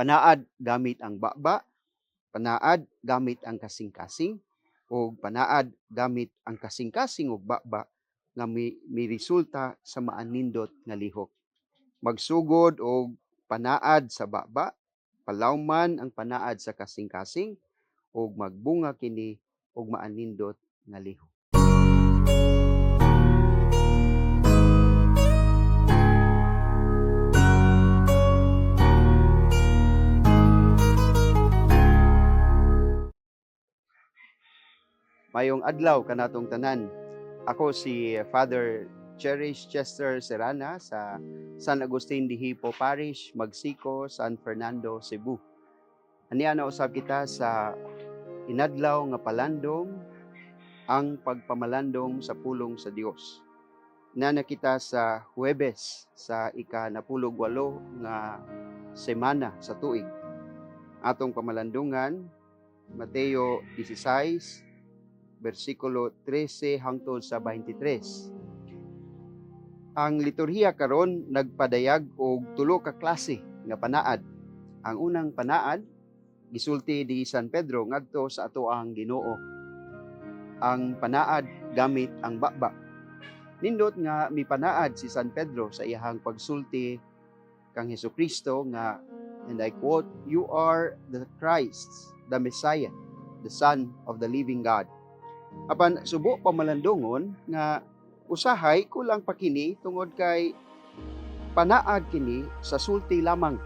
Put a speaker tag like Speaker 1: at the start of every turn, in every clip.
Speaker 1: Panaad gamit ang baba, panaad gamit ang kasing-kasing, o panaad gamit ang kasing-kasing ug baba nga mi, mi resulta sa maanindot nga lihok. Magsugod og panaad sa baba, palawman ang panaad sa kasing-kasing, ug magbunga kini og maanindot nga lihok. Mayong adlaw kanatong tanan. Ako si Father Cherish Chester Serrana sa San Agustin de Hippo Parish, Magsiko, San Fernando, Cebu. Aniya na usab kita sa inadlaw nga palandong ang pagpamalandong sa pulong sa Dios. Na kita sa Huwebes sa ika napulog walo nga semana sa tuig. Atong pamalandungan Mateo 16 versikulo 13 hangtod sa 23. Ang liturhiya karon nagpadayag og tulo ka klase nga panaad. Ang unang panaad gisulti di San Pedro ngadto sa ato ang Ginoo. Ang panaad gamit ang baba. Nindot nga mipanaad si San Pedro sa iyahang pagsulti kang Hesus Kristo nga and I quote, "You are the Christ, the Messiah, the Son of the living God." Apan subo pamalandungon nga usahay kulang pa kini tungod kay panaad kini sa sulti lamang.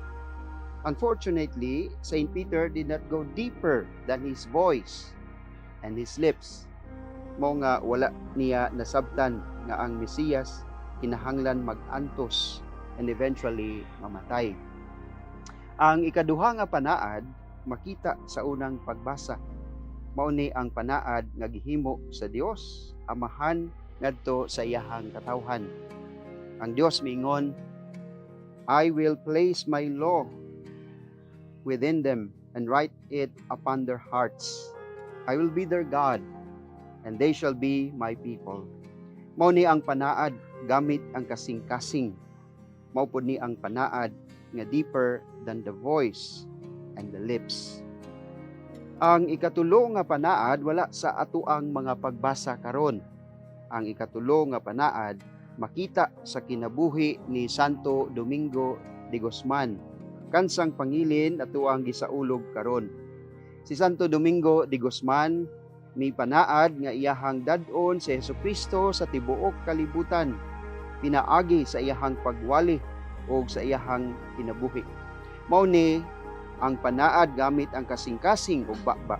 Speaker 1: Unfortunately, Saint Peter did not go deeper than his voice and his lips. Mo nga wala niya nasabtan nga ang Mesiyas kinahanglan mag-antos and eventually mamatay. Ang ikaduha nga panaad makita sa unang pagbasa mao ni ang panaad nga gihimo sa Dios amahan ngadto sa iyahang katawhan. Ang Dios miingon I will place my law within them and write it upon their hearts. I will be their God and they shall be my people. Mao ni ang panaad gamit ang kasing-kasing. Mao pud ni ang panaad nga deeper than the voice and the lips ang ikatulo nga panaad wala sa atuang mga pagbasa karon. Ang ikatulo nga panaad makita sa kinabuhi ni Santo Domingo de Guzman kansang pangilin atuang gisaulog karon. Si Santo Domingo de Guzman ni panaad nga iyahang dadon si Kristo sa tibuok kalibutan pinaagi sa iyahang pagwali o sa iyahang kinabuhi. Mao ni ang panaad gamit ang kasing-kasing ug baba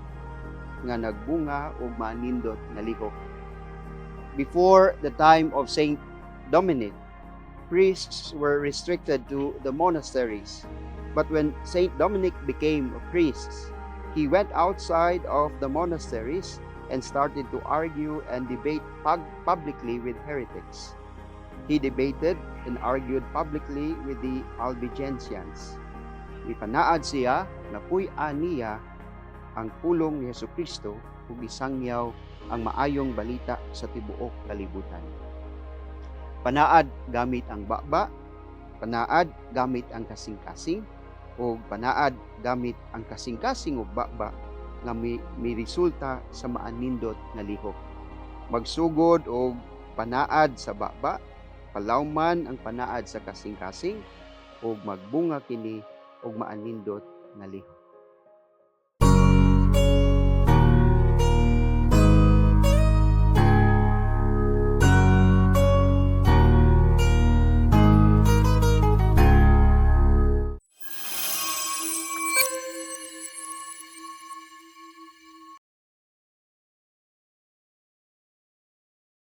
Speaker 1: nga nagbunga og manindot nga lihok. Before the time of Saint Dominic, priests were restricted to the monasteries. But when Saint Dominic became a priest, he went outside of the monasteries and started to argue and debate pub- publicly with heretics. He debated and argued publicly with the Albigensians ipanaad siya na puy aniya ang pulong ni Hesus Kristo ug isangyaw ang maayong balita sa tibuok kalibutan. Panaad gamit ang baba, panaad gamit ang kasing-kasing, o panaad gamit ang kasing-kasing ug baba nga mi, mi resulta sa maanindot nga lihok. Magsugod og panaad sa baba, palawman ang panaad sa kasing-kasing, ug magbunga kini ug maanindot nga lihok.